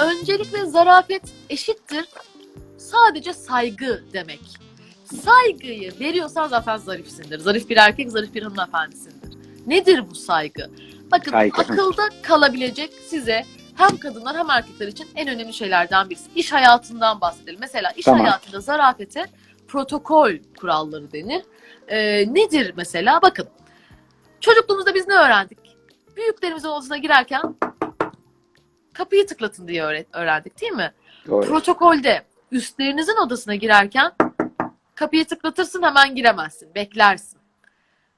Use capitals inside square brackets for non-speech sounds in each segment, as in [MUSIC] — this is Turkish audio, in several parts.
Öncelik ve zarafet eşittir. Sadece saygı demek. Saygıyı veriyorsan zaten zarifsindir. Zarif bir erkek, zarif bir hanımefendisindir. Nedir bu saygı? Bakın Saygı. akılda kalabilecek size hem kadınlar hem erkekler için en önemli şeylerden birisi. İş hayatından bahsedelim. Mesela iş Tamam. hayatında zarafete protokol kuralları denir. Ee, nedir mesela? Bakın çocukluğumuzda biz ne öğrendik? Büyüklerimizin odasına girerken kapıyı tıklatın diye öğrendik değil mi? Doğru. Protokolde üstlerinizin odasına girerken kapıyı tıklatırsın hemen giremezsin. Beklersin.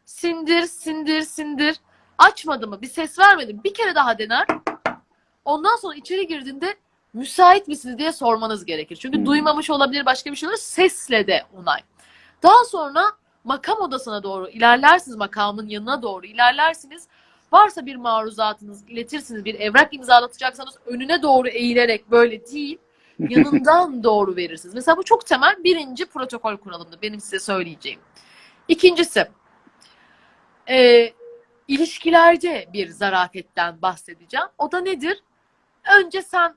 Sindir, sindir, sindir. Açmadı mı? Bir ses vermedi mi? Bir kere daha dener. Ondan sonra içeri girdiğinde müsait misiniz diye sormanız gerekir. Çünkü Hmm. duymamış olabilir başka bir şey olabilir. Sesle de onay. Daha sonra makam odasına doğru ilerlersiniz. Makamın yanına doğru ilerlersiniz. Varsa bir maruzatınız iletirsiniz. Bir evrak imzalatacaksanız önüne doğru eğilerek böyle değil [LAUGHS] yanından doğru verirsiniz. Mesela bu çok temel birinci protokol kuralımdır. Benim size söyleyeceğim. İkincisi e, ilişkilerde bir zarafetten bahsedeceğim. O da nedir? Önce sen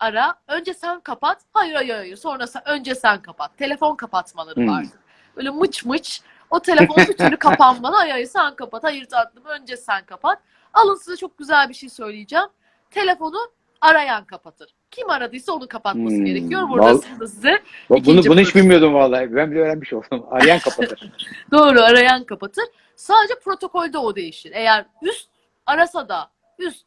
ara, önce sen kapat. Hayır hayır hayır. Sonra sen, önce sen kapat. Telefon kapatmaları Hmm. vardır. Böyle mıç mıç. O telefon bir türlü [LAUGHS] kapanmalı. Hayır hayır sen kapat. Hayır tatlım önce sen kapat. Alın size çok güzel bir şey söyleyeceğim. Telefonu arayan kapatır. Kim aradıysa onu kapatması Hmm. gerekiyor. Burada Val- size- bunu, bunu hiç bilmiyordum vallahi. Ben bile öğrenmiş oldum. [LAUGHS] Arayan kapatır. [LAUGHS] Doğru arayan kapatır. Sadece protokolde o değişir. Eğer üst arasa da üst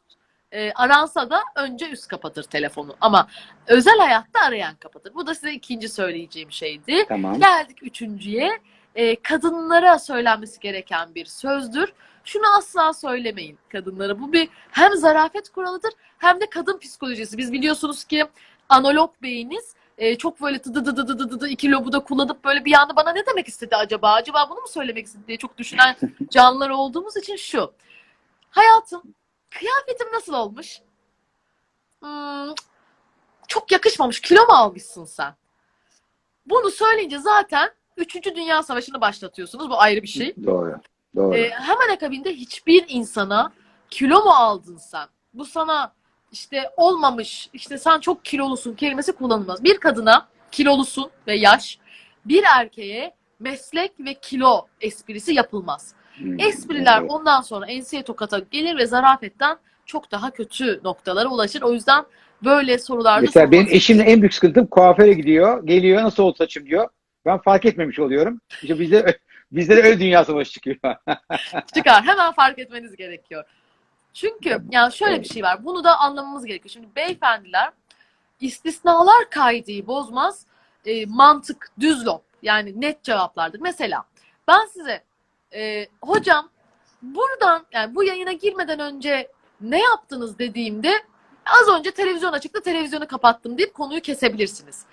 e, aransa da önce üst kapatır telefonu. Ama özel hayatta arayan kapatır. Bu da size ikinci söyleyeceğim şeydi. tamam. Geldik üçüncüye. E, kadınlara söylenmesi gereken bir sözdür. Şunu asla söylemeyin kadınlara. Bu bir hem zarafet kuralıdır hem de kadın psikolojisi. Biz biliyorsunuz ki analog beyniniz e, çok böyle tıdı dı dı dı dı dı dı iki lobu da kullanıp böyle bir anda bana ne demek istedi acaba? Acaba bunu mu söylemek istedi diye çok düşünen [LAUGHS] canlılar olduğumuz için şu. Hayatım, kıyafetim nasıl olmuş? Hmm, çok yakışmamış. Kilo mu almışsın sen? Bunu söyleyince zaten 3. Dünya Savaşı'nı başlatıyorsunuz. Bu ayrı bir şey. Doğru. Doğru. Ee, hemen akabinde hiçbir insana kilo mu aldın sen? Bu sana işte olmamış, işte sen çok kilolusun kelimesi kullanılmaz. Bir kadına kilolusun ve yaş, bir erkeğe meslek ve kilo esprisi yapılmaz. Hmm, Espriler ondan sonra enseye tokata gelir ve zarafetten çok daha kötü noktalara ulaşır. O yüzden böyle sorularda Mesela benim eşimle en büyük sıkıntım kuaföre gidiyor. Geliyor nasıl oldu saçım diyor. Ben fark etmemiş oluyorum. İşte bizde [LAUGHS] bizde de öyle dünya savaşı çıkıyor. [LAUGHS] çıkar. Hemen fark etmeniz gerekiyor. Çünkü yani şöyle bir şey var. Bunu da anlamamız gerekiyor. Şimdi beyefendiler istisnalar kaideyi bozmaz. E, mantık, düz lop. Yani net cevaplardır. Mesela ben size e, hocam buradan yani bu yayına girmeden önce ne yaptınız dediğimde az önce televizyon açıktı televizyonu kapattım deyip konuyu kesebilirsiniz.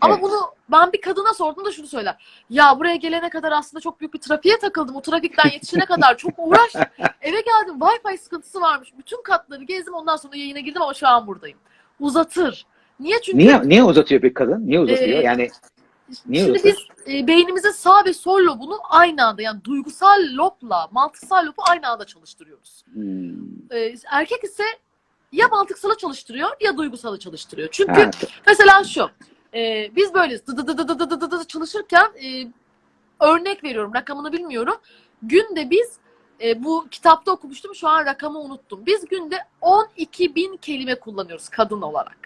Ama Evet. bunu ben bir kadına sorduğumda şunu söyler. Ya buraya gelene kadar aslında çok büyük bir trafiğe takıldım. O trafikten yetişene kadar çok [LAUGHS] uğraştım. Eve geldim Wi-Fi sıkıntısı varmış. Bütün katları gezdim ondan sonra yayına girdim ama şu an buradayım. Uzatır. Niye? Çünkü Niye niye uzatıyor peki kadın? Niye uzatıyor? Ee, yani niye şimdi uzatır? biz e, beynimizin sağ ve sol lobunu aynı anda yani duygusal lobla mantıksal lobu aynı anda çalıştırıyoruz. Hmm. E, erkek ise ya mantıksalı çalıştırıyor ya duygusalı çalıştırıyor. Çünkü Ha, Mesela şu. E, biz böyleyiz. Dı dı dı dı dı dı dı dı çalışırken e, örnek veriyorum. Rakamını bilmiyorum. Günde biz e, bu kitapta okumuştum. Şu an rakamı unuttum. Biz günde 12 bin kelime kullanıyoruz kadın olarak.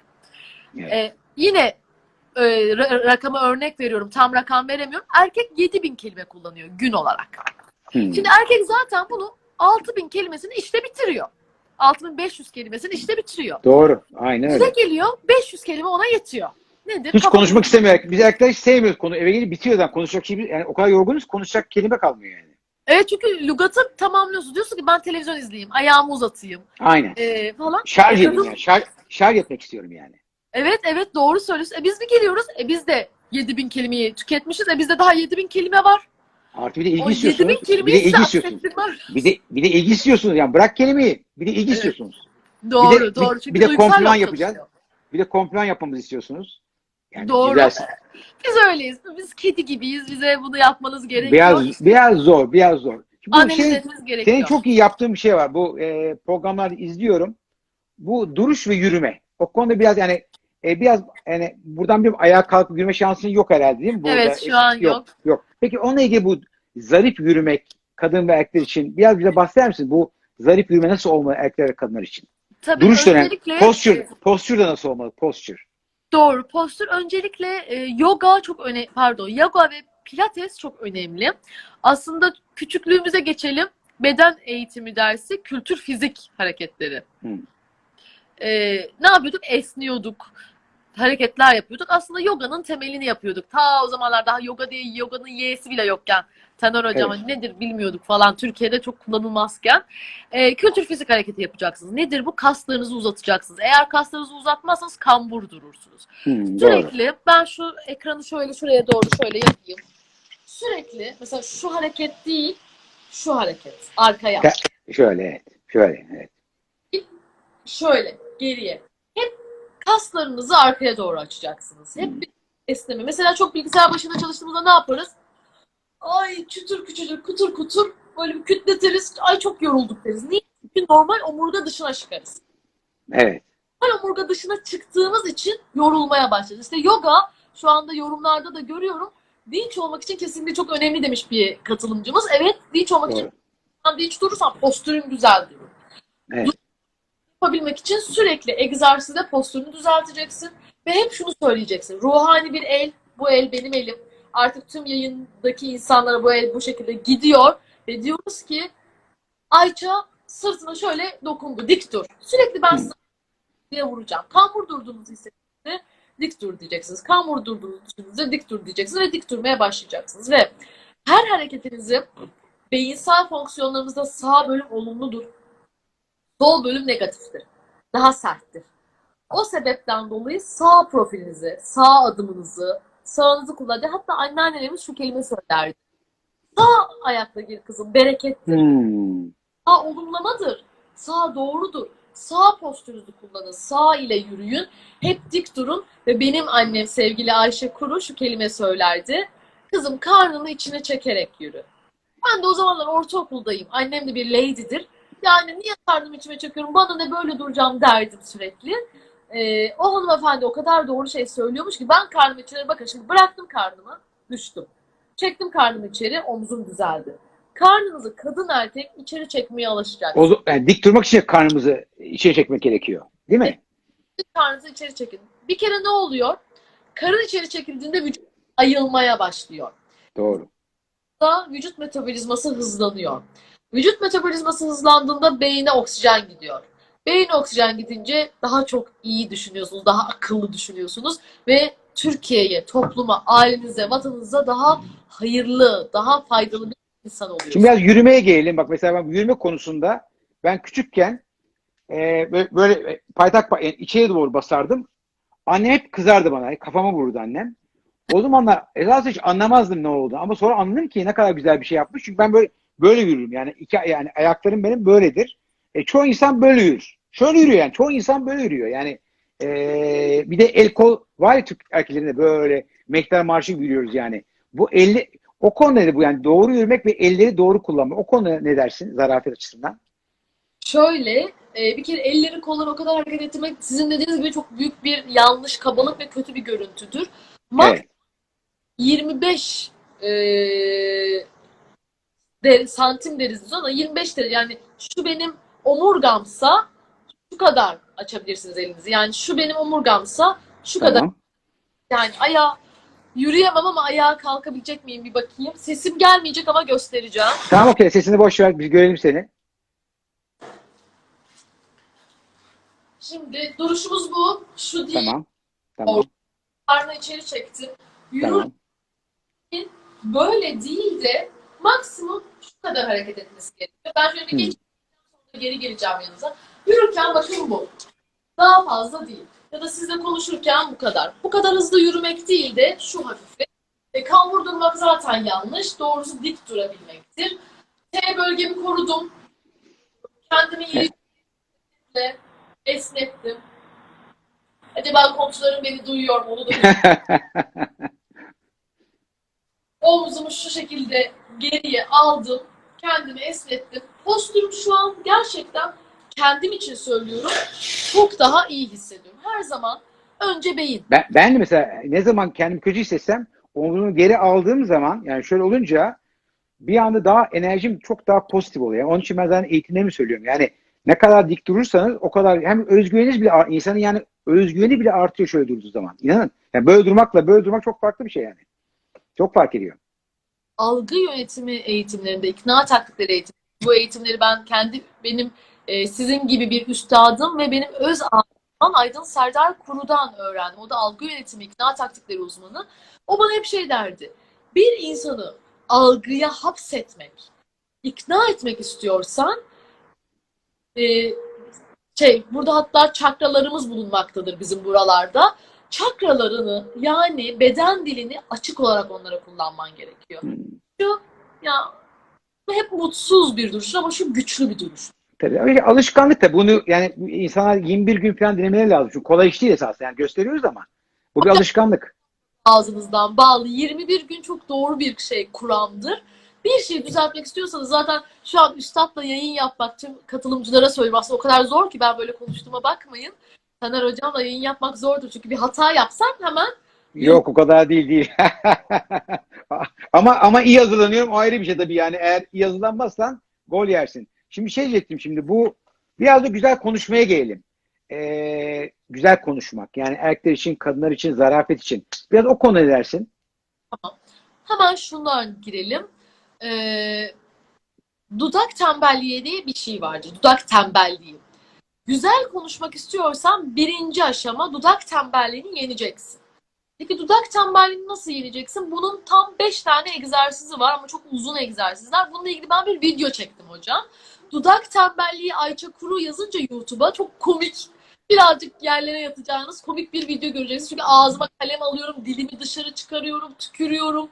Evet. E, yine e, rakama örnek veriyorum. Tam rakam veremiyorum. Erkek 7 bin kelime kullanıyor gün olarak. Hmm. Şimdi erkek zaten bunu 6 bin kelimesini işte bitiriyor. 6500 kelimesini işte bitiriyor. Doğru. Aynen öyle. Size geliyor 500 kelime ona yetiyor. Nedir? Hiç Kafa- konuşmak istemiyor. Biz erkekler hiç sevmiyoruz konu. Eve gelip bitiyor zaten. Konuşacak şey yani o kadar yorgunuz konuşacak kelime kalmıyor yani. Evet çünkü lügatı tamamlıyorsun. Diyorsun ki ben televizyon izleyeyim, ayağımı uzatayım Aynen. ee, falan. Şarj E, kadın- yani. Şarj, şarj etmek istiyorum yani. Evet evet doğru söylüyorsun. E, biz bir geliyoruz. E, biz de 7000 kelimeyi tüketmişiz. E, bizde daha 7000 kelime var. Artı bir de ilgi O 7000 istiyorsunuz. Bir de ilgi istiyorsunuz. Bir de, bir de ilgi istiyorsunuz yani. Bırak kelimeyi. Bir de ilgi Evet. istiyorsunuz. Doğru, Bir de- doğru. bir- Çünkü bir de komplan yapacağız. Bir de komplan yapmamızı istiyorsunuz. Yani Doğru. güzelsin. Biz öyleyiz. Biz kedi gibiyiz. Bize bunu yapmanız gerekiyor. Biraz, biraz zor, biraz zor. Bu Analiz şey, etmeniz gerekiyor. senin çok iyi yaptığın bir şey var. Bu e, programlarda izliyorum. Bu duruş ve yürüme. O konuda biraz yani e, biraz yani buradan bir ayağa kalkıp yürüme şansın yok herhalde değil mi? Burada Evet, şu an yok. Yok. Peki onunla ilgili bu zarif yürümek kadın ve erkekler için biraz bize bahseder misin? Bu zarif yürüme nasıl olmalı erkekler ve kadınlar için? Tabii Duruş dönem, öncelikle postür, postür de nasıl olmalı? Postür. Doğru. Postür öncelikle e, yoga çok öne pardon yoga ve pilates çok önemli. Aslında küçüklüğümüze geçelim. Beden eğitimi dersi kültür fizik hareketleri. Hmm. E, ne yapıyorduk? Esniyorduk. Hareketler yapıyorduk. Aslında yoganın temelini yapıyorduk. Ta o zamanlar daha yoga diye yoganın y'si bile yokken. Taner hocam Evet. nedir bilmiyorduk falan. Türkiye'de çok kullanılmazken. E, kültür fizik hareketi yapacaksınız. Nedir bu? Kaslarınızı uzatacaksınız. Eğer kaslarınızı uzatmazsanız kambur durursunuz. Hmm, doğru. Sürekli ben şu ekranı şöyle şuraya doğru şöyle yapayım. Sürekli mesela şu hareket değil, şu hareket. Arkaya. Ya- Şöyle evet. Şöyle evet. Şöyle geriye. Hep kaslarınızı arkaya doğru açacaksınız. Hep bir esneme. Mesela çok bilgisayar başında çalıştığımızda ne yaparız? Ay kütür küçücük kutur kutur böyle bir kütletiriz. Ay çok yorulduk deriz. Niye? Çünkü normal omurga dışına çıkarız. Evet. normal omurga dışına çıktığımız için yorulmaya başlarız. İşte yoga şu anda yorumlarda da görüyorum. Dinç olmak için kesinlikle çok önemli demiş bir katılımcımız. Evet, dinç olmak Doğru. için dinç durursan postürün güzel durur. Evet. Yapabilmek için sürekli egzersizde postürünü düzelteceksin ve hep şunu söyleyeceksin. Ruhani bir el, bu el benim elim. Artık tüm yayındaki insanlara bu bu şekilde gidiyor ve diyoruz ki Ayça sırtına şöyle dokundu, dik dur. Sürekli ben sana diye vuracağım. Kambur durduğunuzu hissettiğinizde dik dur diyeceksiniz. Kambur durduğunuzu düşündüğünüzde dik dur diyeceksiniz ve dik durmaya başlayacaksınız. Ve her hareketinizi beyinsel fonksiyonlarımızda sağ bölüm olumludur. Sol bölüm negatiftir. Daha serttir. O sebepten dolayı sağ profilinizi, sağ adımınızı, sağınızı kullanın. Hatta anneannelerimiz şu kelime söylerdi. Sağ ayakla gir kızım, berekettir. Hmm. Sağ olumlamadır. Sağ doğrudur. Sağ postürünüzü kullanın. Sağ ile yürüyün. Hep dik durun. Ve benim annem sevgili Ayşe Kuru şu kelime söylerdi. Kızım karnını içine çekerek yürü. Ben de o zamanlar ortaokuldayım. Annem de bir lady'dir. Yani niye karnımı içime çekiyorum? Bana ne böyle duracağım derdim sürekli. Ee, o hanımefendi o kadar doğru şey söylüyormuş ki ben karnımı içine bakın şimdi bıraktım karnımı düştüm. Çektim karnımı içeri omzum düzeldi. Karnınızı kadın erkek içeri çekmeye alışacak. O, yani dik durmak için karnımızı içeri çekmek gerekiyor. Değil mi? Karnınızı içeri çekin. Bir kere ne oluyor? Karın içeri çekildiğinde vücut ayılmaya başlıyor. Doğru. Da vücut metabolizması hızlanıyor. Vücut metabolizması hızlandığında beyine oksijen gidiyor. Beyine oksijen gidince daha çok iyi düşünüyorsunuz, daha akıllı düşünüyorsunuz ve Türkiye'ye, topluma, ailenize, vatanınıza daha hayırlı, daha faydalı bir insan oluyorsunuz. Şimdi biraz yürümeye gelelim. Bak mesela ben yürüme konusunda ben küçükken e, böyle, böyle paytak pa- yani içeri doğru basardım. Annem hep kızardı bana. Kafama vururdu annem. O zamanlar esasında hiç anlamazdım ne oldu. Ama sonra anladım ki ne kadar güzel bir şey yapmış. Çünkü ben böyle böyle yürürüm. Yani iki yani ayaklarım benim böyledir. E, çoğu insan böyle yürür. Şöyle yürüyor yani. Çoğu insan böyle yürüyor. Yani e, bir de el kol var ya Türk erkeklerinde böyle mektar marşı yürüyoruz yani. Bu elli o konu ne bu yani doğru yürümek ve elleri doğru kullanmak. O konu ne dersin zarafet açısından? Şöyle, e, bir kere elleri kolları o kadar hareket ettirmek sizin dediğiniz gibi çok büyük bir yanlış, kabalık ve kötü bir görüntüdür. Max Evet. 25 e, de, santim deriz biz ona 25 derece yani şu benim omurgamsa şu kadar açabilirsiniz elinizi. Yani şu benim omurgamsa şu kadar Tamam. yani ayağa yürüyemem ama ayağa kalkabilecek miyim bir bakayım. Sesim gelmeyecek ama göstereceğim. Tamam okey. Sesini boş ver. Biz görelim seni. Şimdi duruşumuz bu. Şu değil. Tamam. Tamam. Karnı içeri çektim. Yürür Tamam. böyle değil de maksimum şu kadar hareket etmesi gerekiyor. Ben şöyle Hmm. geç sonra geri geleceğim yanınıza. Yürürken bakın bu. Daha fazla değil. Ya da sizle konuşurken bu kadar. Bu kadar hızlı yürümek değil de şu hafife. E, kambur durmak zaten yanlış. Doğrusu dik durabilmektir. T bölgemi korudum. Kendimi iyi esnettim. Acaba komşularım beni duyuyor mu? Onu da [LAUGHS] Omzumu şu şekilde geriye aldım. Kendimi esnettim. Postürüm şu an gerçekten kendim için söylüyorum. Çok daha iyi hissediyorum. Her zaman önce beyin. Ben, ben de mesela ne zaman kendimi kötü hissetsem omzumu geri aldığım zaman yani şöyle olunca bir anda daha enerjim çok daha pozitif oluyor. Onun için ben zaten eğitimlerimi söylüyorum. Yani ne kadar dik durursanız o kadar hem özgüveniniz bile insanın yani özgüveni bile artıyor şöyle durduğu zaman. İnanın. Yani böyle durmakla böyle durmak çok farklı bir şey yani. Çok fark ediyor. Algı yönetimi eğitimlerinde, ikna taktikleri eğitim. Bu eğitimleri ben kendi benim e, sizin gibi bir üstadım ve benim öz ağam Aydın Serdar Kuru'dan öğrendim. O da algı yönetimi, ikna taktikleri uzmanı. O bana hep şey derdi. Bir insanı algıya hapsetmek, ikna etmek istiyorsan e, şey burada hatta çakralarımız bulunmaktadır bizim buralarda. Çakralarını yani beden dilini açık olarak onlara kullanman gerekiyor. Şu ya hep mutsuz bir duruş ama şu güçlü bir duruş. Tabii. Öyle alışkanlık da bunu yani insanlar 21 gün falan dinlemeleri lazım. Çünkü kolay iş değil esas. Yani gösteriyoruz ama bu bir alışkanlık. Ağzınızdan bağlı 21 gün çok doğru bir şey kuramdır. Bir şeyi düzeltmek istiyorsanız zaten şu an üstadla yayın yapmak tüm katılımcılara söylüyorum. Aslında o kadar zor ki ben böyle konuştuğuma bakmayın. Taner hocamla yayın yapmak zordur. Çünkü bir hata yapsam hemen Yok o kadar değil değil. [LAUGHS] ama ama iyi hazırlanıyorum o ayrı bir şey tabii yani eğer iyi hazırlanmazsan gol yersin. Şimdi şey diyecektim şimdi bu biraz da güzel konuşmaya gelelim. Ee, güzel konuşmak yani erkekler için kadınlar için zarafet için. Biraz o konu ne dersin? hemen şundan girelim. Ee, dudak tembelliği diye bir şey vardır. Dudak tembelliği. Güzel konuşmak istiyorsan birinci aşama dudak tembelliğini yeneceksin. Peki dudak tembelliğini nasıl yeneceksin? Bunun tam 5 tane egzersizi var ama çok uzun egzersizler. Bununla ilgili ben bir video çektim hocam. Dudak tembelliği Ayça Kuru yazınca YouTube'a çok komik, birazcık yerlere yatacağınız komik bir video göreceksiniz. Çünkü ağzıma kalem alıyorum, dilimi dışarı çıkarıyorum, tükürüyorum.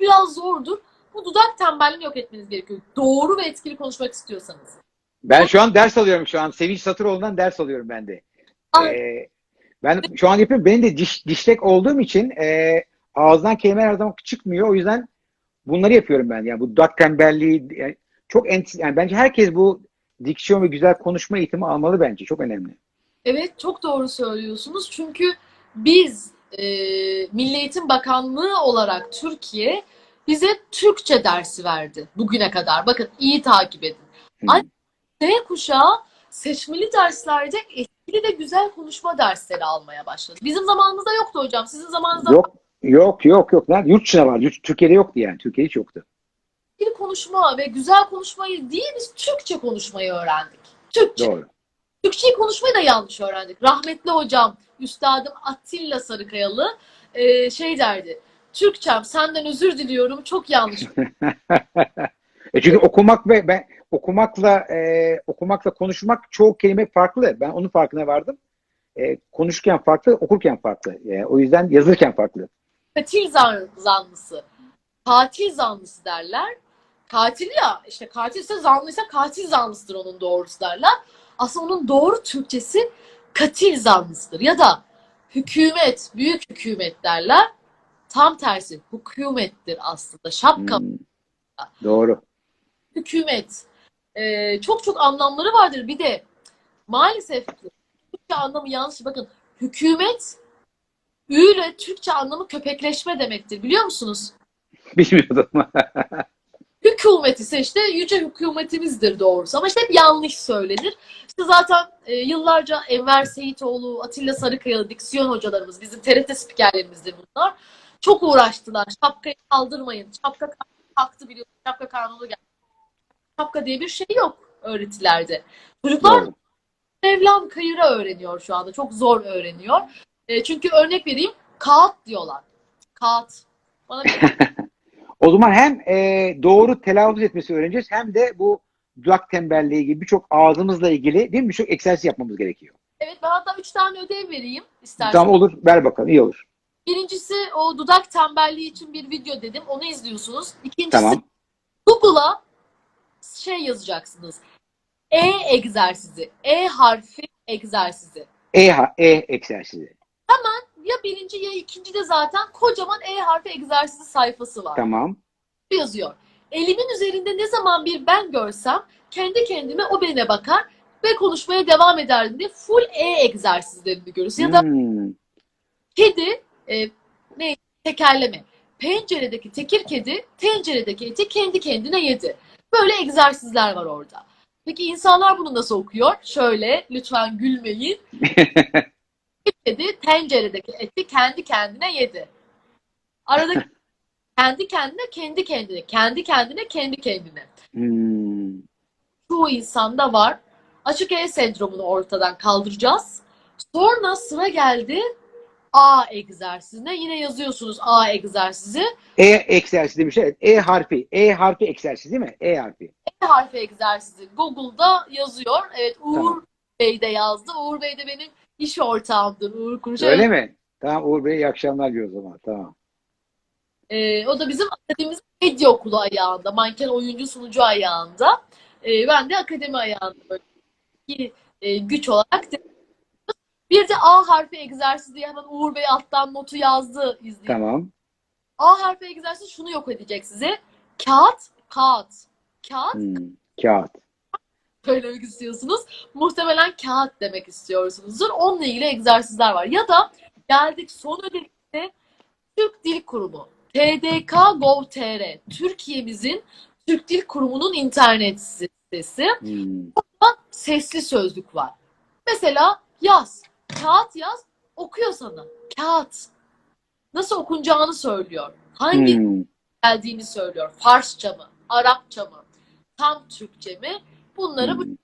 Biraz zordur. Bu dudak tembelliğini yok etmeniz gerekiyor. Doğru ve etkili konuşmak istiyorsanız. Ben şu an ders alıyorum şu an. Sevinç Satıroğlu'ndan ders alıyorum ben de. Ay. Ee, ben şu an yapıyorum. Benim de diş, dişlek olduğum için e, ağızdan kelimeler her zaman çıkmıyor. O yüzden bunları yapıyorum ben. Yani bu dudak tembelliği yani çok ent yani bence herkes bu diksiyon ve güzel konuşma eğitimi almalı bence. Çok önemli. Evet çok doğru söylüyorsunuz. Çünkü biz e, Milli Eğitim Bakanlığı olarak Türkiye bize Türkçe dersi verdi bugüne kadar. Bakın iyi takip edin. Hı. Z kuşağı seçmeli derslerde etkili ve güzel konuşma dersleri almaya başladı. Bizim zamanımızda yoktu hocam. Sizin zamanınızda Yok yok yok yok. Lan yurt dışına var. Yurt- Türkiye'de yoktu yani. Türkiye'de hiç yoktu. etkili konuşma ve güzel konuşmayı değil biz Türkçe konuşmayı öğrendik. Türkçe. Doğru. Türkçeyi konuşmayı da yanlış öğrendik. Rahmetli hocam, üstadım Atilla Sarıkayalı e, şey derdi. Türkçem senden özür diliyorum çok yanlış. [LAUGHS] e çünkü okumak ve ben okumakla e, okumakla konuşmak çoğu kelime farklı. Ben onun farkına vardım. E, konuşurken farklı, okurken farklı. E, o yüzden yazırken farklı. Katil zan- zanlısı. Katil zanlısı derler. Katil ya işte katilse zanlıysa katil zanlısıdır onun doğrusu derler. Aslında onun doğru Türkçesi katil zanlısıdır. Ya da hükümet, büyük hükümet derler. Tam tersi hükümettir aslında. Şapka Hmm. Doğru. hükümet. Ee, çok çok anlamları vardır. Bir de maalesef Türkçe anlamı yanlış. Bakın hükümet Ü ile Türkçe anlamı köpekleşme demektir. Biliyor musunuz? [LAUGHS] Bilmiyordum. [LAUGHS] Hükümet ise işte yüce hükümetimizdir doğrusu. Ama işte hep yanlış söylenir. İşte zaten e, yıllarca Enver Seyitoğlu, Atilla Sarıkayalı diksiyon hocalarımız, bizim TRT spikerlerimizdir bunlar. Çok uğraştılar. Şapkayı kaldırmayın. Şapka kalktı biliyorsunuz. Şapka kanunu geldi. Şapka diye bir şey yok öğretilerde. Çocuklar Doğru. Kayıra öğreniyor şu anda. Çok zor öğreniyor. E, çünkü örnek vereyim. Kağıt diyorlar. Kağıt. Bana bir [LAUGHS] O zaman hem e, doğru telaffuz etmesi öğreneceğiz hem de bu dudak tembelliği gibi birçok ağzımızla ilgili değil mi? Birçok egzersiz yapmamız gerekiyor. Evet ben hatta üç tane ödev vereyim istersen. Tamam olur. Ver bakalım. iyi olur. Birincisi o dudak tembelliği için bir video dedim. Onu izliyorsunuz. İkincisi Tamam. Google'a şey yazacaksınız. E egzersizi. E harfi egzersizi. E, ha- e egzersizi. Ya birinci ya ikinci de zaten kocaman E harfi egzersizi sayfası var. Tamam. yazıyor. Elimin üzerinde ne zaman bir ben görsem kendi kendime o bene bakar ve konuşmaya devam ederdim diye full E egzersizlerini görürüz. Ya da Hmm. kedi e, ne tekerleme. Penceredeki tekir kedi tenceredeki eti kendi kendine yedi. Böyle egzersizler var orada. Peki insanlar bunu nasıl okuyor? Şöyle lütfen gülmeyin. [LAUGHS] Kedi tenceredeki eti kendi kendine yedi. Aradaki [LAUGHS] kendi kendine kendi kendine kendi kendine kendi kendine. Hmm. çoğu insanda var. Açık E sendromunu ortadan kaldıracağız. Sonra sıra geldi A egzersizine. Yine yazıyorsunuz A egzersizi. E egzersizi demiş. Evet. E harfi. E harfi egzersizi değil mi? E harfi. E harfi egzersizi Google'da yazıyor. Evet Uğur Tamam. Bey de yazdı. Uğur Bey de benim iş ortağımdır. Uğur Kuruş. Öyle mi? Tamam Uğur Bey iyi akşamlar diyor o zaman. Tamam. Ee, o da bizim akademimiz medya okulu ayağında. Manken oyuncu sunucu ayağında. Ee, ben de akademi ayağında böyle iki e, güç olarak de- bir de A harfi egzersizi hemen Uğur Bey alttan notu yazdı izleyin. Tamam. A harfi egzersizi şunu yok edecek size. Kağıt, kağıt. Kağıt Hmm. Kağıt. söylemek istiyorsunuz. Muhtemelen kağıt demek istiyorsunuzdur. Onunla ilgili egzersizler var. Ya da geldik son ödevimize Türk Dil Kurumu. TDK Gov.tr. Türkiye'mizin Türk Dil Kurumu'nun internet sitesi. Hmm. Sesli sözlük var. Mesela yaz. Kağıt yaz. Okuyor sana. Kağıt. Nasıl okunacağını söylüyor. Hangi Hmm. geldiğini söylüyor. Farsça mı? Arapça mı? Tam Türkçe mi? Bunları bu Hmm.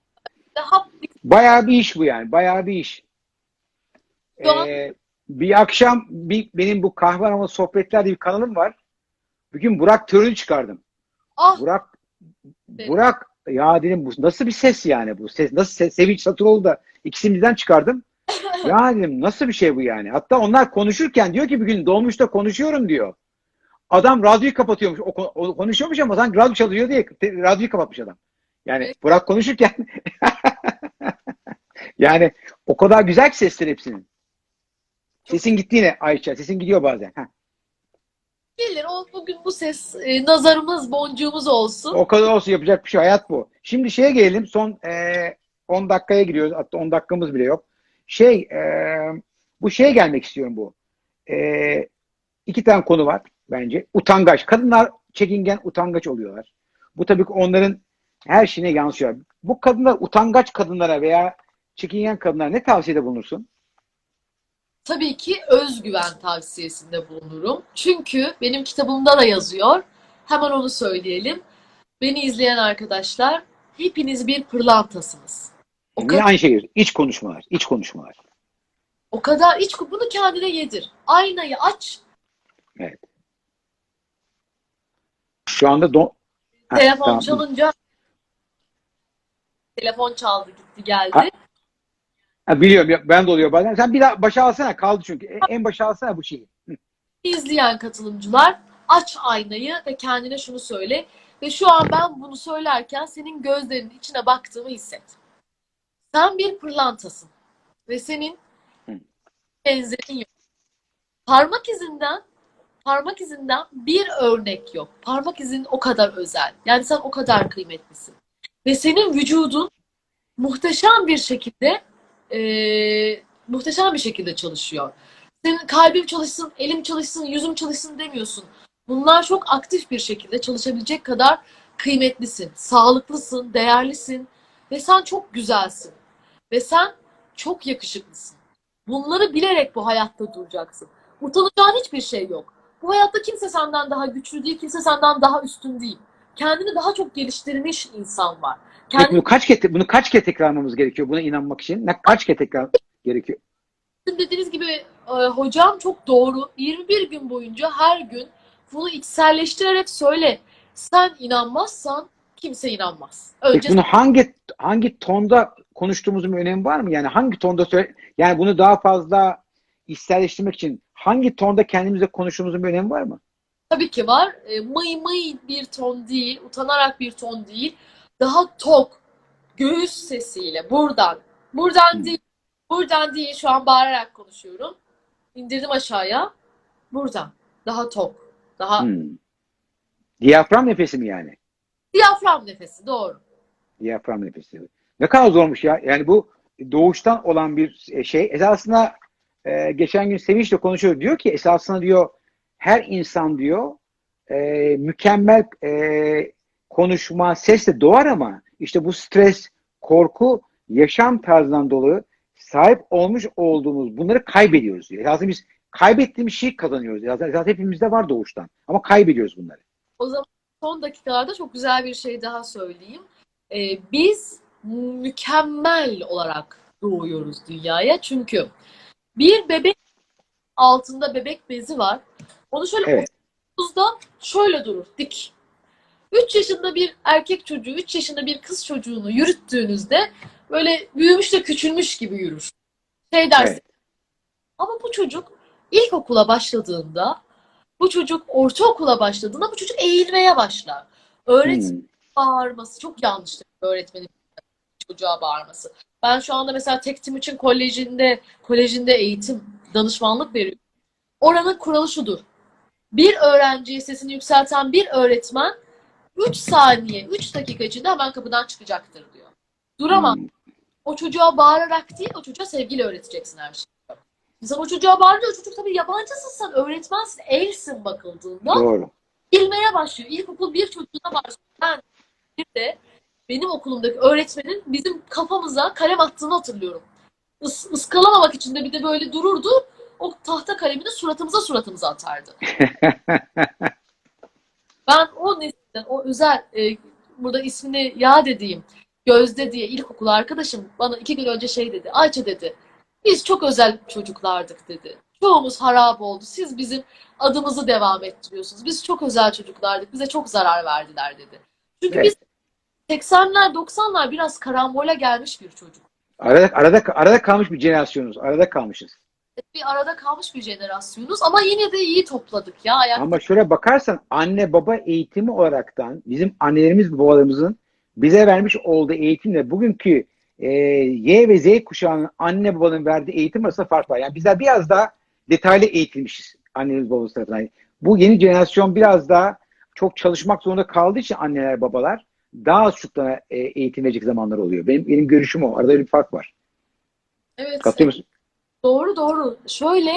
daha Bayağı bir iş bu yani. Bayağı bir iş. Şu an- Ee, bir akşam bir, benim bu kahve ama sohbetler diye bir kanalım var. Bugün Burak Törün'ü çıkardım. ah Burak Evet. Burak ya dedim bu nasıl bir ses yani bu ses nasıl se- Sevinç Satıroğlu da ikisini birden çıkardım. Ya dedim nasıl bir şey bu yani. Hatta onlar konuşurken diyor ki bir gün dolmuşta konuşuyorum diyor. Adam radyoyu kapatıyormuş. O, o konuşuyormuş ama sanki radyo çalıyor diye te- radyoyu kapatmış adam. Yani Evet. Burak konuşurken [LAUGHS] yani o kadar güzel ki sesler hepsinin. Sesin gitti yine Ayça. Sesin gidiyor bazen. Heh. gelir o bugün bu ses e, nazarımız boncuğumuz olsun. O kadar olsun yapacak bir şey. Hayat bu. Şimdi şeye gelelim. Son e, 10 dakikaya giriyoruz. Hatta 10 dakikamız bile yok. Şey e, bu şeye gelmek istiyorum bu. E, iki tane konu var bence. Utangaç. Kadınlar çekingen utangaç oluyorlar. Bu tabii ki onların her şeyine yansıyor. Bu kadınlar utangaç kadınlara veya çekingen kadınlara ne tavsiyede bulunursun? Tabii ki özgüven tavsiyesinde bulunurum. Çünkü benim kitabımda da yazıyor. Hemen onu söyleyelim. Beni izleyen arkadaşlar hepiniz bir pırlantasınız. O Yine kadar, aynı şey. İç konuşmalar. iç konuşmalar. o kadar iç bunu kendine yedir. Aynayı aç. Şu anda don... Heh, Telefon tamam. çalınca telefon çaldı gitti geldi. Ha- Ha, biliyorum ya, ben de oluyor bazen. Sen bir daha başa alsana kaldı çünkü. En- En başa alsana bu şeyi. İzleyen katılımcılar aç aynayı ve kendine şunu söyle. Ve şu an ben bunu söylerken senin gözlerinin içine baktığımı hisset. Sen bir pırlantasın. Ve senin benzerin yok. Parmak izinden parmak izinden bir örnek yok. Parmak izin o kadar özel. Yani sen o kadar kıymetlisin. Ve senin vücudun muhteşem bir şekilde eee, muhteşem bir şekilde çalışıyor. Senin kalbim çalışsın, elim çalışsın, yüzüm çalışsın demiyorsun. Bunlar çok aktif bir şekilde çalışabilecek kadar kıymetlisin, sağlıklısın, değerlisin ve sen çok güzelsin. Ve sen çok yakışıklısın. Bunları bilerek bu hayatta duracaksın. Utanacağın hiçbir şey yok. Bu hayatta kimse senden daha güçlü değil, kimse senden daha üstün değil. Kendini daha çok geliştirmiş insan var. Peki Kendini bunu kaç kez bunu kaç kez tekrarlamamız gerekiyor buna inanmak için? Ne kaç kez tekrar gerekiyor? Sizin dediğiniz gibi e, hocam çok doğru. 21 gün boyunca her gün bunu içselleştirerek söyle. Sen inanmazsan kimse inanmaz. Önce Peki bunu hangi hangi tonda konuştuğumuzun önemi var mı? Yani hangi tonda söyle yani bunu daha fazla içselleştirmek için hangi tonda kendimizle konuştuğumuzun bir önemi var mı? tabii ki var. E, mıy mıy bir ton değil, utanarak bir ton değil. Daha tok, göğüs sesiyle buradan. Buradan Hmm. değil, Buradan değil şu an bağırarak konuşuyorum. İndirdim aşağıya. Buradan. Daha tok. Daha Hmm. Diyafram nefesi mi yani? Diyafram nefesi. Doğru. Diyafram nefesi. Ne kadar zormuş ya. Yani bu doğuştan olan bir şey. Esasında e, geçen gün Sevinç'le konuşuyor. Diyor ki esasında diyor her insan diyor e, mükemmel e, konuşma, sesle doğar ama işte bu stres, korku, yaşam tarzından dolayı sahip olmuş olduğumuz bunları kaybediyoruz diyor. Aslında biz kaybettiğimiz şeyi kazanıyoruz. Zaten hepimizde var doğuştan. Ama kaybediyoruz bunları. O zaman son dakikalarda çok güzel bir şey daha söyleyeyim. Ee, biz mükemmel olarak doğuyoruz dünyaya. Çünkü bir bebek altında bebek bezi var. Onu şöyle Evet. şöyle durur dik. 3 yaşında bir erkek çocuğu, 3 yaşında bir kız çocuğunu yürüttüğünüzde böyle büyümüş de küçülmüş gibi yürür. Şey dersin. Evet. Ama bu çocuk ilkokula başladığında, bu çocuk ortaokula başladığında bu çocuk eğilmeye başlar. Öğretmen Hmm. bağırması çok yanlıştır öğretmenin çocuğa bağırması. Ben şu anda mesela Tek Timuçin Koleji'nde kolejinde eğitim, danışmanlık veriyorum. Oranın kuralı şudur. Bir öğrenciye sesini yükselten bir öğretmen 3 saniye, 3 dakika içinde hemen kapıdan çıkacaktır diyor. Duramaz. Hmm. O çocuğa bağırarak değil, o çocuğa sevgiyle öğreteceksin her şeyi. Sen o çocuğa bağırınca o çocuk tabii yabancısın sen, öğretmensin, elsin bakıldığında Doğru. bilmeye başlıyor. İlkokul bir çocuğuna başlıyor. Ben bir de benim okulumdaki öğretmenin bizim kafamıza kalem attığını hatırlıyorum. Is, ıskalamamak için de bir de böyle dururdu. O tahta kalemini suratımıza suratımıza atardı. [LAUGHS] Ben o nesilden, o özel, e, burada ismini yad edeyim, Gözde diye ilkokul arkadaşım bana iki gün önce şey dedi. Ayça dedi, biz çok özel çocuklardık dedi. Çoğumuz harap oldu. Siz bizim adımızı devam ettiriyorsunuz. Biz çok özel çocuklardık. Bize çok zarar verdiler dedi. Çünkü Evet. biz 80'ler 90'lar biraz karambole gelmiş bir çocuk. Arada, arada, arada kalmış bir jenerasyonuz. Arada kalmışız. Bir arada kalmış bir jenerasyonuz ama yine de iyi topladık ya. Ayak Ama şöyle bakarsan anne baba eğitimi olaraktan bizim annelerimiz babalarımızın bize vermiş olduğu eğitimle bugünkü e, Y ve Z kuşağının anne babanın verdiği eğitim arasında fark var. Yani bizler biraz daha detaylı eğitilmişiz annemiz babamız tarafından. Yani bu yeni jenerasyon biraz daha çok çalışmak zorunda kaldığı için anneler babalar daha az çocuklara e, eğitim verecek zamanlar oluyor. Benim benim görüşüm o. Arada bir fark var. evet. Katılıyor musun? Doğru doğru. Şöyle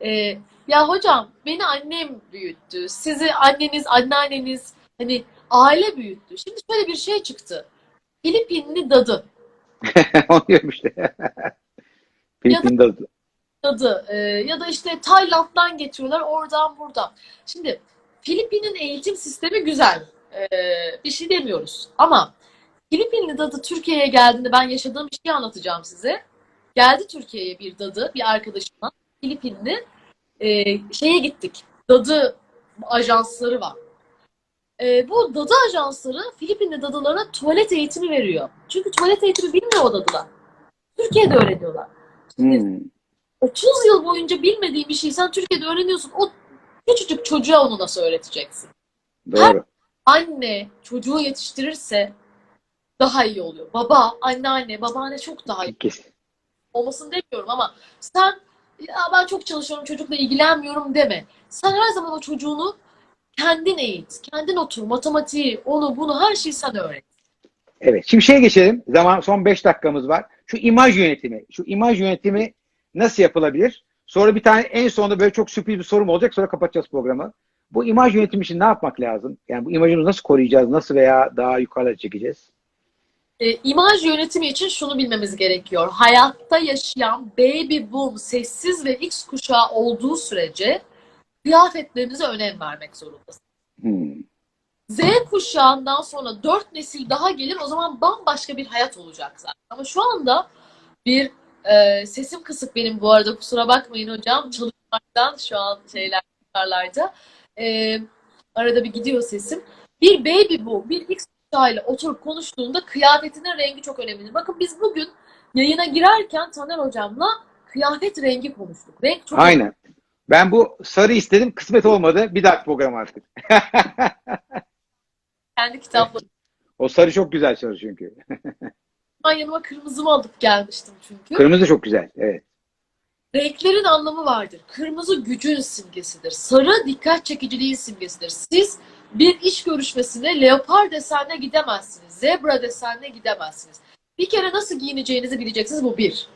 e, ya hocam beni annem büyüttü. Sizi anneniz, anneanneniz hani aile büyüttü. Şimdi şöyle bir şey çıktı. Filipinli dadı. [LAUGHS] Onu diyorum işte. [LAUGHS] Filipin'de Dadı e, ya da işte Tayland'dan getiriyorlar oradan buradan. Şimdi Filipin'in eğitim sistemi güzel. E, bir şey demiyoruz. Ama Filipinli dadı Türkiye'ye geldiğinde ben yaşadığım bir şeyi anlatacağım size. Geldi Türkiye'ye bir dadı, bir arkadaşımla. Filipinli. E, şeye gittik. Dadı ajansları var. E, bu dadı ajansları Filipinli dadılara tuvalet eğitimi veriyor. Çünkü tuvalet eğitimi bilmiyor o dadılar. Türkiye'de öğreniyorlar. Şimdi Hmm. 30 yıl boyunca bilmediğin bir şeyi sen Türkiye'de öğreniyorsun. O küçücük çocuğa onu nasıl öğreteceksin? Doğru. Anne çocuğu yetiştirirse daha iyi oluyor. Baba, anneanne, babaanne çok daha iyi Kesin. olmasını demiyorum ama sen ya ben çok çalışıyorum çocukla ilgilenmiyorum deme. Sen her zaman o çocuğunu kendin eğit. Kendin otur. Matematiği, onu bunu her şeyi sen öğret. Evet. Şimdi şeye geçelim. Zaman son 5 dakikamız var. Şu imaj yönetimi. Şu imaj yönetimi nasıl yapılabilir? Sonra bir tane en sonunda böyle çok sürpriz bir sorum olacak. Sonra kapatacağız programı. Bu imaj yönetimi için ne yapmak lazım? Yani bu imajımızı nasıl koruyacağız? Nasıl veya daha yukarıda çekeceğiz? E, imaj yönetimi için şunu bilmemiz gerekiyor. Hayatta yaşayan baby boom, sessiz ve X kuşağı olduğu sürece kıyafetlerinize önem vermek zorundasınız. Hmm. Z kuşağından sonra dört nesil daha gelir o zaman bambaşka bir hayat olacak zaten. Ama şu anda bir e, sesim kısık benim bu arada kusura bakmayın hocam çalışmaktan şu an şeyler yukarılarda. E, arada bir gidiyor sesim. Bir baby boom, bir X kuşağıyla oturup konuştuğunda kıyafetinin rengi çok önemli. Bakın biz bugün yayına girerken Taner hocamla kıyafet rengi konuştuk. Renk çok Aynen. Ben bu sarı istedim. Kısmet olmadı. Bir dahaki program artık. [LAUGHS] kendi kitapları O sarı çok güzel sarı çünkü. [LAUGHS] Ben yanıma kırmızımı alıp gelmiştim çünkü. Kırmızı çok güzel. Evet. Renklerin anlamı vardır. Kırmızı gücün simgesidir. Sarı dikkat çekiciliğin simgesidir. Siz bir iş görüşmesine leopar desenle gidemezsiniz. Zebra desenle gidemezsiniz. Bir kere nasıl giyineceğinizi bileceksiniz. Bu bir.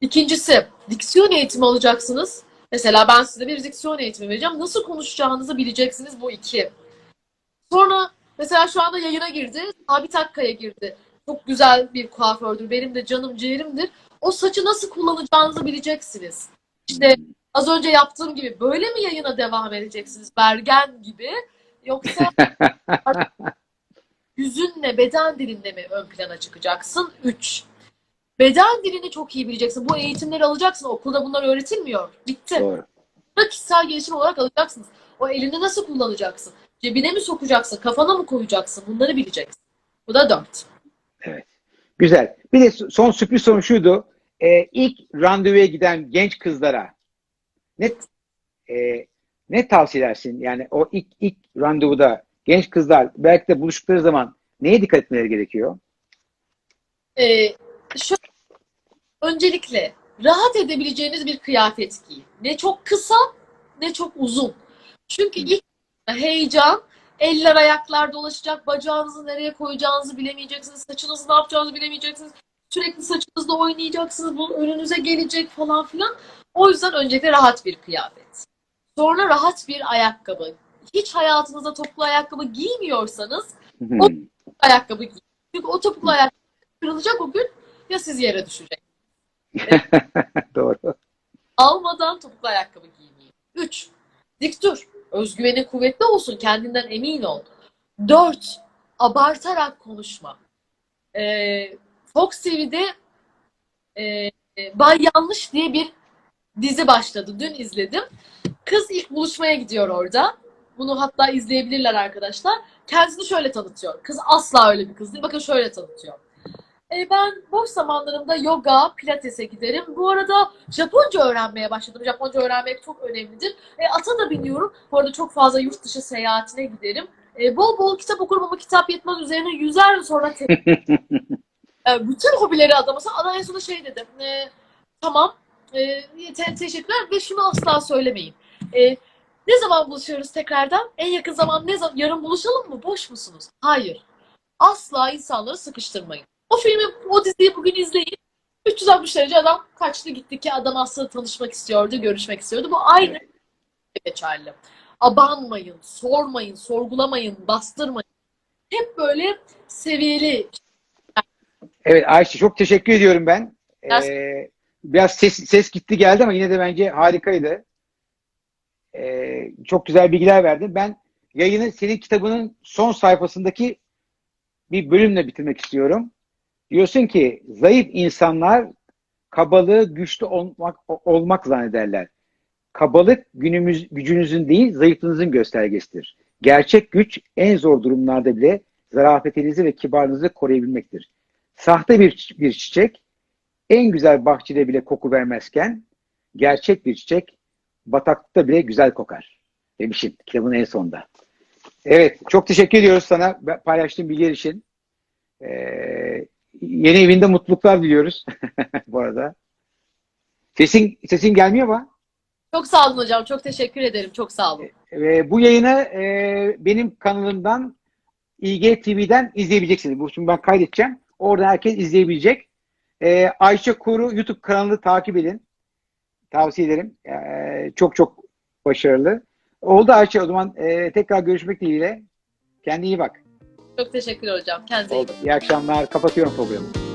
İkincisi, diksiyon eğitimi alacaksınız. Mesela ben size bir diksiyon eğitimi vereceğim. Nasıl konuşacağınızı bileceksiniz. Bu iki. Sonra mesela şu anda yayına girdi. Sabit Akkaya girdi. Çok güzel bir kuafördür. Benim de canım ciğerimdir. O saçı nasıl kullanacağınızı bileceksiniz. İşte az önce yaptığım gibi böyle mi yayına devam edeceksiniz? Bergen gibi. Yoksa [LAUGHS] yüzünle, beden dilinle mi ön plana çıkacaksın? Üç. Beden dilini çok iyi bileceksin. Bu eğitimleri alacaksın. Okulda bunlar öğretilmiyor. Bitti. Doğru. Bunları kişisel gelişim olarak alacaksınız. O elini nasıl kullanacaksın? Cebine mi sokacaksın? Kafana mı koyacaksın? Bunları bileceksin. Bu da dört. Güzel. Bir de son sürpriz sorum şuydu. Ee, ilk randevuya giden genç kızlara ne e, ne tavsiye edersin? Yani o ilk ilk randevuda genç kızlar belki de buluştukları zaman neye dikkat etmeleri gerekiyor? Ee, şöyle, öncelikle rahat edebileceğiniz bir kıyafet giyin. Ne çok kısa ne çok uzun. Çünkü ilk heyecan, eller ayaklar dolaşacak, bacağınızı nereye koyacağınızı bilemeyeceksiniz, saçınızı ne yapacağınızı bilemeyeceksiniz. Sürekli saçınızla oynayacaksınız, bu önünüze gelecek falan filan. O yüzden öncelikle rahat bir kıyafet. Sonra rahat bir ayakkabı. Hiç hayatınızda topuklu ayakkabı giymiyorsanız Hmm. ayakkabı giyin. Çünkü o topuklu ayakkabı kırılacak o gün ya siz yere düşecek. [LAUGHS] Doğru. Almadan topuklu ayakkabı giymeyin. 3. Dik dur. Özgüvenin kuvvetli olsun. Kendinden emin ol. 4. Abartarak konuşma. Ee, Fox TV'de e, Bay Yanlış diye bir dizi başladı. Dün izledim. Kız ilk buluşmaya gidiyor orada. Bunu hatta izleyebilirler arkadaşlar. Kendisini şöyle tanıtıyor. Kız asla öyle bir kız değil. Bakın şöyle tanıtıyor. E, ben boş zamanlarımda yoga, pilatese giderim. Bu arada Japonca öğrenmeye başladım. Japonca öğrenmek çok önemlidir. E, ata da biniyorum. Bu arada çok fazla yurt dışı seyahatine giderim. E, bol bol kitap okurum ama kitap yetmez üzerine yüzer sonra te- [LAUGHS] e, bütün hobileri adaması. Adam en sonunda şey dedi. E, tamam. E, te- teşekkürler ve şunu asla söylemeyin. E, ne zaman buluşuyoruz tekrardan? En yakın zaman ne zaman? Yarın buluşalım mı? Boş musunuz? Hayır. Asla insanları sıkıştırmayın. O filmi, o diziyi bugün izleyin. 360 derece adam kaçtı gitti ki adam aslında tanışmak istiyordu, görüşmek istiyordu. Bu aynı geçerli. Abanmayın, sormayın, sorgulamayın, bastırmayın. Hep böyle seviyeli. Evet Ayşe çok teşekkür ediyorum ben. Biraz- Ee, biraz ses, ses gitti geldi ama yine de bence harikaydı. Ee, çok güzel bilgiler verdin. Ben yayını senin kitabının son sayfasındaki bir bölümle bitirmek istiyorum. Diyorsun ki zayıf insanlar kabalığı güçlü olmak, olmak zannederler. Kabalık günümüz gücünüzün değil zayıflığınızın göstergesidir. Gerçek güç en zor durumlarda bile zarafetinizi ve kibarınızı koruyabilmektir. Sahte bir, bir çiçek en güzel bahçede bile koku vermezken gerçek bir çiçek bataklıkta bile güzel kokar. Demişim kitabın en sonunda. Evet çok teşekkür ediyoruz sana paylaştığın bilgiler için. Ee, yeni evinde mutluluklar diliyoruz [LAUGHS] bu arada. Sesin, sesin gelmiyor mu? Çok sağ olun hocam. Çok teşekkür ederim. Çok sağ olun. Ve bu yayını e, benim kanalımdan İG TV'den izleyebileceksiniz. Bu şimdi ben kaydedeceğim. Orada herkes izleyebilecek. E, Ayşe Kuru YouTube kanalını takip edin. Tavsiye ederim. E, çok çok başarılı. Oldu Ayşe o zaman e, tekrar görüşmek dileğiyle. Kendine iyi bak. Çok teşekkür hocam. Kendinize iyi Oldu. İyi akşamlar. Kapatıyorum programı.